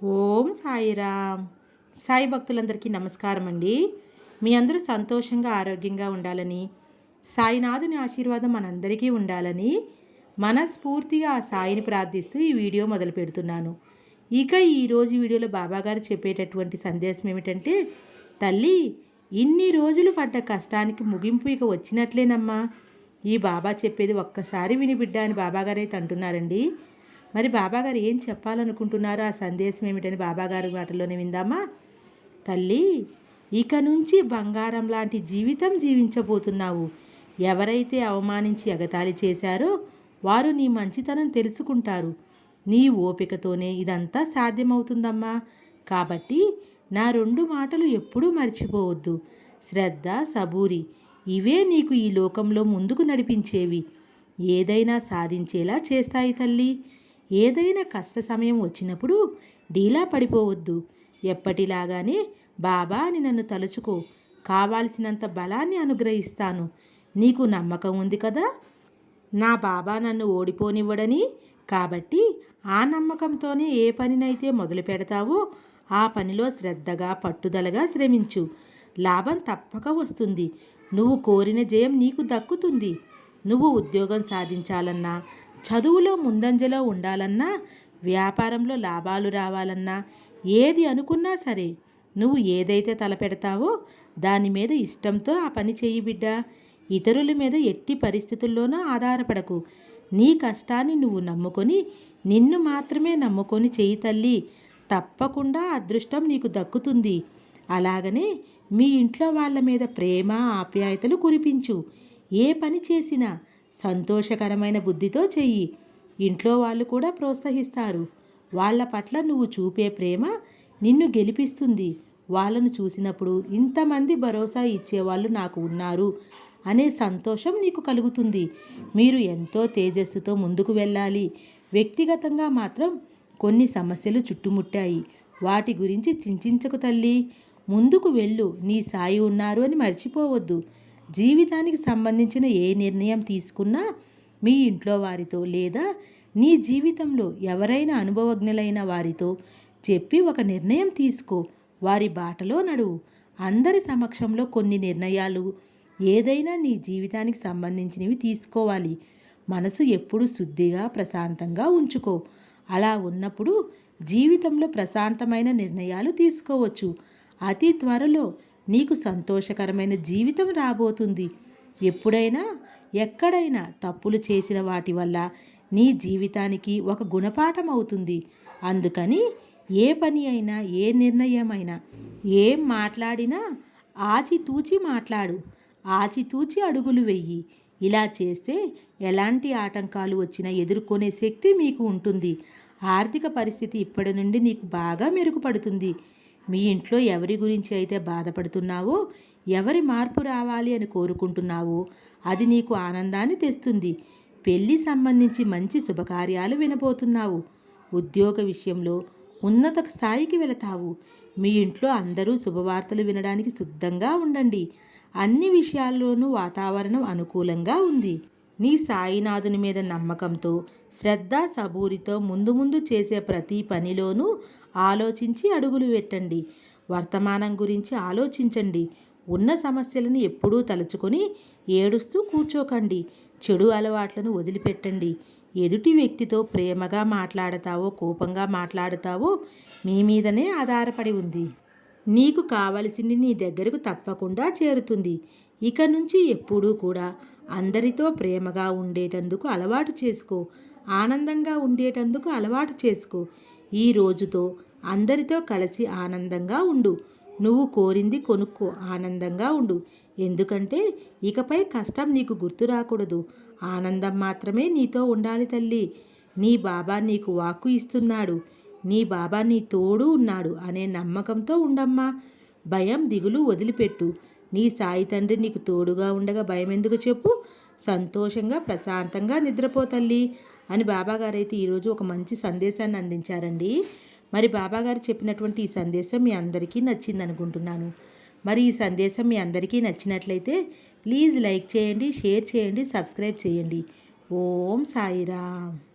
ఓం సాయిరామ్. సాయి భక్తులందరికీ నమస్కారం అండి. మీ అందరూ సంతోషంగా ఆరోగ్యంగా ఉండాలని సాయినాథుని ఆశీర్వాదం మనందరికీ ఉండాలని మనస్ఫూర్తిగా ఆ సాయిని ప్రార్థిస్తూ ఈ వీడియో మొదలు పెడుతున్నాను. ఇక ఈరోజు వీడియోలో బాబాగారు చెప్పేటటువంటి సందేశం ఏమిటంటే తల్లి ఇన్ని రోజులు పడ్డ కష్టానికి ముగింపు ఇక వచ్చినట్లేనమ్మా. ఈ బాబా చెప్పేది ఒక్కసారి విని బిడ్డ అని బాబాగారైతే అంటున్నారండి. మరి బాబాగారు ఏం చెప్పాలనుకుంటున్నారో ఆ సందేశం ఏమిటని బాబాగారి మాటల్లోనే విందామా? తల్లి ఇక నుంచి బంగారం లాంటి జీవితం జీవించబోతున్నావు. ఎవరైతే అవమానించి ఎగతాళి చేశారో వారు నీ మంచితనం తెలుసుకుంటారు. నీ ఓపికతోనే ఇదంతా సాధ్యమవుతుందమ్మా. కాబట్టి నా రెండు మాటలు ఎప్పుడూ మర్చిపోవద్దు. శ్రద్ధ సబూరి ఇవే నీకు ఈ లోకంలో ముందుకు నడిపించేవి. ఏదైనా సాధించేలా చేస్తాయి తల్లి. ఏదైనా కష్ట సమయం వచ్చినప్పుడు డీలా పడిపోవద్దు. ఎప్పటిలాగానే బాబా అని నన్ను తలుచుకో. కావాల్సినంత బలాన్ని అనుగ్రహిస్తాను. నీకు నమ్మకం ఉంది కదా? నా బాబా నన్ను ఓడిపోనివ్వడని. కాబట్టి ఆ నమ్మకంతోనే ఏ పనినైతే మొదలు పెడతావో ఆ పనిలో శ్రద్ధగా పట్టుదలగా శ్రమించు. లాభం తప్పక వస్తుంది. నువ్వు కోరిన జయం నీకు దక్కుతుంది. నువ్వు ఉద్యోగం సాధించాలన్నా చదువులో ముందంజలో ఉండాలన్నా వ్యాపారంలో లాభాలు రావాలన్నా ఏది అనుకున్నా సరే నువ్వు ఏదైతే తలపెడతావో దాని మీద ఇష్టంతో ఆ పని చేయి బిడ్డ. ఇతరుల మీద ఎట్టి పరిస్థితుల్లోనూ ఆధారపడకు. నీ కష్టాన్ని నువ్వు నమ్ముకొని నిన్ను మాత్రమే నమ్ముకొని చేయి తల్లి. తప్పకుండా అదృష్టం నీకు దక్కుతుంది. అలాగనే మీ ఇంట్లో వాళ్ళ మీద ప్రేమ ఆప్యాయతలు కురిపించు. ఏ పని చేసినా సంతోషకరమైన బుద్ధితో చెయ్యి. ఇంట్లో వాళ్ళు కూడా ప్రోత్సహిస్తారు. వాళ్ళ పట్ల నువ్వు చూపే ప్రేమ నిన్ను గెలిపిస్తుంది. వాళ్ళను చూసినప్పుడు ఇంతమంది భరోసా ఇచ్చేవాళ్ళు నాకు ఉన్నారు అనే సంతోషం నీకు కలుగుతుంది. మీరు ఎంతో తేజస్సుతో ముందుకు వెళ్ళాలి. వ్యక్తిగతంగా మాత్రం కొన్ని సమస్యలు చుట్టుముట్టాయి. వాటి గురించి చింతించకు తల్లి. ముందుకు వెళ్ళు. నీ సాయి ఉన్నారు అని మర్చిపోవద్దు. జీవితానికి సంబంధించిన ఏ నిర్ణయం తీసుకున్నా మీ ఇంట్లో వారితో లేదా నీ జీవితంలో ఎవరైనా అనుభవజ్ఞులైన వారితో చెప్పి ఒక నిర్ణయం తీసుకో. వారి బాటలో నడువు. అందరి సమక్షంలో కొన్ని నిర్ణయాలు ఏదైనా నీ జీవితానికి సంబంధించినవి తీసుకోవాలి. మనసు ఎప్పుడు శుద్ధిగా ప్రశాంతంగా ఉంచుకో. అలా ఉన్నప్పుడు జీవితంలో ప్రశాంతమైన నిర్ణయాలు తీసుకోవచ్చు. అతి త్వరలో నీకు సంతోషకరమైన జీవితం రాబోతుంది. ఎప్పుడైనా ఎక్కడైనా తప్పులు చేసిన వాటి వల్ల నీ జీవితానికి ఒక గుణపాఠం అవుతుంది. అందుకని ఏ పని అయినా ఏ నిర్ణయమైనా ఏం మాట్లాడినా ఆచితూచి మాట్లాడు. ఆచితూచి అడుగులు వెయ్యి ఇలా చేస్తే ఎలాంటి ఆటంకాలు వచ్చినా ఎదుర్కొనే శక్తి మీకు ఉంటుంది. ఆర్థిక పరిస్థితి ఇప్పటి నుండి నీకు బాగా మెరుగుపడుతుంది. మీ ఇంట్లో ఎవరి గురించి అయితే బాధపడుతున్నావో ఎవరి మార్పు రావాలి అని కోరుకుంటున్నావో అది నీకు ఆనందాన్ని తెస్తుంది. పెళ్ళి సంబంధించి మంచి శుభకార్యాలు వినబోతున్నావు. ఉద్యోగ విషయంలో ఉన్నత స్థాయికి వెళతావు. మీ ఇంట్లో అందరూ శుభవార్తలు వినడానికి సిద్ధంగా ఉండండి. అన్ని విషయాల్లోనూ వాతావరణం అనుకూలంగా ఉంది. నీ సాయినాథుని మీద నమ్మకంతో శ్రద్ధ సబూరితో ముందు ముందు చేసే ప్రతి పనిలోనూ ఆలోచించి అడుగులు పెట్టండి. వర్తమానం గురించి ఆలోచించండి. ఉన్న సమస్యలను ఎప్పుడూ తలుచుకొని ఏడుస్తూ కూర్చోకండి. చెడు అలవాట్లను వదిలిపెట్టండి. ఎదుటి వ్యక్తితో ప్రేమగా మాట్లాడతావో కోపంగా మాట్లాడతావో మీ మీదనే ఆధారపడి ఉంది. నీకు కావలసింది నీ దగ్గరకు తప్పకుండా చేరుతుంది. ఇక నుంచి ఎప్పుడూ కూడా అందరితో ప్రేమగా ఉండేటందుకు అలవాటు చేసుకో. ఆనందంగా ఉండేటందుకు అలవాటు చేసుకో. ఈ రోజుతో అందరితో కలిసి ఆనందంగా ఉండు. నువ్వు కోరింది కొనుక్కో ఆనందంగా ఉండు. ఎందుకంటే ఇకపై కష్టం నీకు గుర్తు రాకూడదు. ఆనందం మాత్రమే నీతో ఉండాలి తల్లి. నీ బాబా నీకు వాక్కు ఇస్తున్నాడు. నీ బాబా నీ తోడు ఉన్నాడు అనే నమ్మకంతో ఉండమ్మా. భయం దిగులు వదిలిపెట్టు. నీ సాయి తండ్రి నీకు తోడుగా ఉండగా భయం ఎందుకు చెప్పు? సంతోషంగా ప్రశాంతంగా నిద్రపోతల్లి అని బాబాగారు అయితే ఈరోజు ఒక మంచి సందేశాన్ని అందించారండి. మరి బాబాగారు చెప్పినటువంటి ఈ సందేశం మీ అందరికీ నచ్చింది అనుకుంటున్నాను. మరి ఈ సందేశం మీ అందరికీ నచ్చినట్లయితే ప్లీజ్ లైక్ చేయండి షేర్ చేయండి సబ్స్క్రైబ్ చేయండి. ఓం సాయిరామ్.